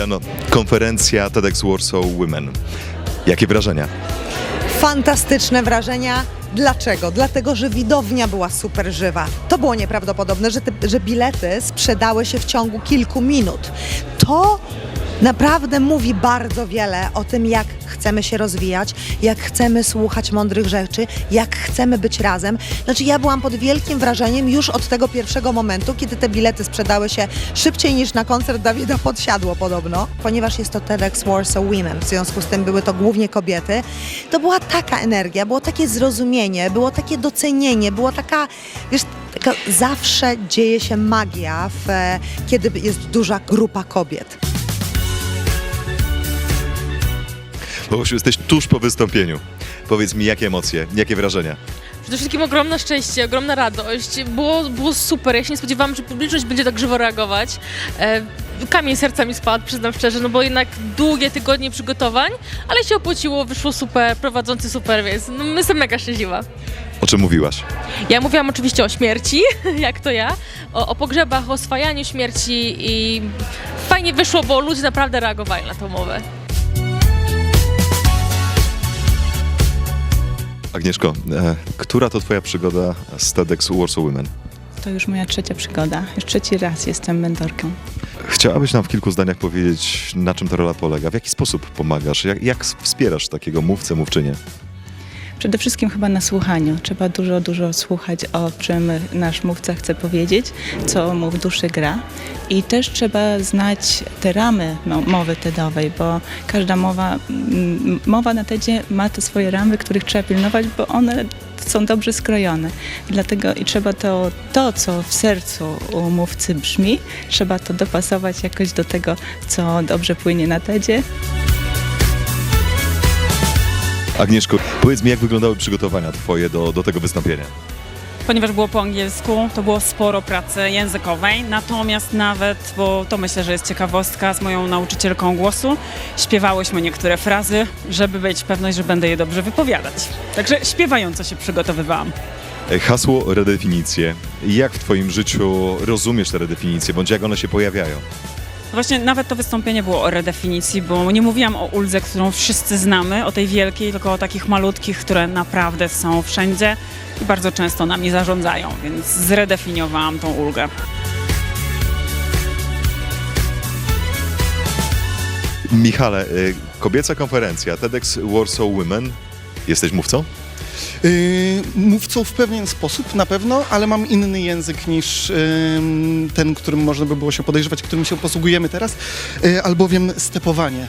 Juliano, konferencja TEDx Warsaw Women. Jakie wrażenia? Fantastyczne wrażenia. Dlaczego? Dlatego, że widownia była super żywa. To było nieprawdopodobne, że, te, że bilety sprzedały się w ciągu kilku minut. To naprawdę mówi bardzo wiele o tym, jak chcemy się rozwijać, jak chcemy słuchać mądrych rzeczy, jak chcemy być razem. Znaczy, ja byłam pod wielkim wrażeniem już od tego pierwszego momentu, kiedy te bilety sprzedały się szybciej niż na koncert Dawida Podsiadło podobno, ponieważ jest to TEDx Warsaw Women, w związku z tym były to głównie kobiety. To była taka energia, było takie zrozumienie, było takie docenienie, było taka, wiesz, taka zawsze dzieje się magia, w, kiedy jest duża grupa kobiet. Bogusiu, jesteś tuż po wystąpieniu. Powiedz mi, jakie emocje, jakie wrażenia? Przede wszystkim ogromne szczęście, ogromna radość. Było, było super. Ja się nie spodziewałam, że publiczność będzie tak żywo reagować. E, kamień serca mi spadł, przyznam szczerze, no bo jednak długie tygodnie przygotowań, ale się opłaciło, wyszło super, prowadzący super, więc no, jestem mega szczęśliwa. O czym mówiłaś? Ja mówiłam oczywiście o śmierci, jak to ja, o, o pogrzebach, o oswajaniu śmierci i fajnie wyszło, bo ludzie naprawdę reagowali na tą mowę. Agnieszko, e, która to twoja przygoda z TEDx Warsaw Women? To już moja trzecia przygoda. Już trzeci raz jestem mentorką. Chciałabyś nam w kilku zdaniach powiedzieć, na czym ta rola polega? W jaki sposób pomagasz? Jak, jak wspierasz takiego mówcę, mówczynię? Przede wszystkim chyba na słuchaniu. Trzeba dużo, dużo słuchać, o czym nasz mówca chce powiedzieć, co mu w duszy gra. I też trzeba znać te ramy mo- mowy TEDowej, bo każda mowa, mowa na TEDzie ma te swoje ramy, których trzeba pilnować, bo one są dobrze skrojone. Dlatego i trzeba to, to, co w sercu u mówcy brzmi, trzeba to dopasować jakoś do tego, co dobrze płynie na TEDzie. Agnieszko, powiedz mi, jak wyglądały przygotowania twoje do, do tego wystąpienia? Ponieważ było po angielsku, to było sporo pracy językowej, natomiast nawet, bo to myślę, że jest ciekawostka, z moją nauczycielką głosu śpiewałyśmy niektóre frazy, żeby mieć pewność, że będę je dobrze wypowiadać. Także śpiewająco się przygotowywałam. E, Hasło, redefinicje. Jak w twoim życiu rozumiesz te redefinicje, bądź jak one się pojawiają? Właśnie nawet to wystąpienie było o redefinicji, bo nie mówiłam o uldze, którą wszyscy znamy, o tej wielkiej, tylko o takich malutkich, które naprawdę są wszędzie i bardzo często nami zarządzają, więc zredefiniowałam tą ulgę. Michale, y, kobieca konferencja TEDx Warsaw Women. Jesteś mówcą? Yy, mówcą w pewien sposób na pewno, ale mam inny język niż yy, ten, którym można by było się podejrzewać, którym się posługujemy teraz, yy, albowiem stepowanie,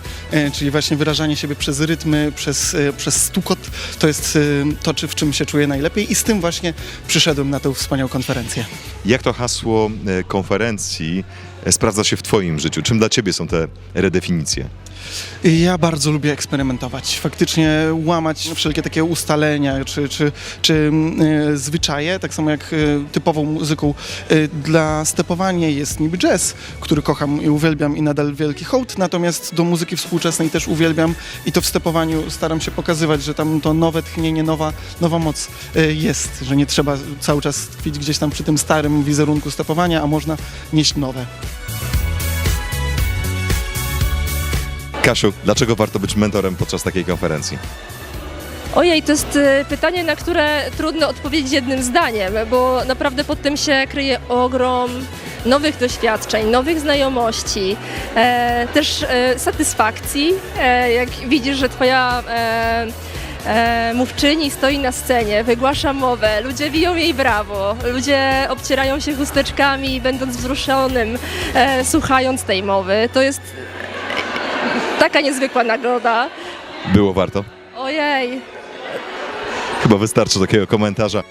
czyli właśnie wyrażanie siebie przez rytmy, przez, przez stukot, to jest to, czy, w czym się czuję najlepiej i z tym właśnie przyszedłem na tę wspaniałą konferencję. Jak to hasło konferencji e, sprawdza się w twoim życiu? Czym dla ciebie są te redefinicje? Ja bardzo lubię eksperymentować, faktycznie łamać wszelkie takie ustalenia czy, czy, czy y, zwyczaje, tak samo jak y, typową muzyką y, dla stepowania jest niby jazz, który kocham i uwielbiam i nadal wielki hołd, natomiast do muzyki współczesnej też uwielbiam i to w stepowaniu staram się pokazywać, że tam to nowe tchnienie, nowa, nowa moc y, jest, że nie trzeba cały czas tkwić gdzieś tam przy tym starym wizerunku stepowania, a można nieść nowe. Kasiu, dlaczego warto być mentorem podczas takiej konferencji? Ojej, to jest e, pytanie, na które trudno odpowiedzieć jednym zdaniem, bo naprawdę pod tym się kryje ogrom nowych doświadczeń, nowych znajomości, e, też e, satysfakcji, e, jak widzisz, że twoja e, e, mówczyni stoi na scenie, wygłasza mowę, ludzie biją jej brawo, ludzie obcierają się chusteczkami, będąc wzruszonym, e, słuchając tej mowy. To jest taka niezwykła nagroda. Było warto? Ojej, Chyba wystarczy takiego komentarza.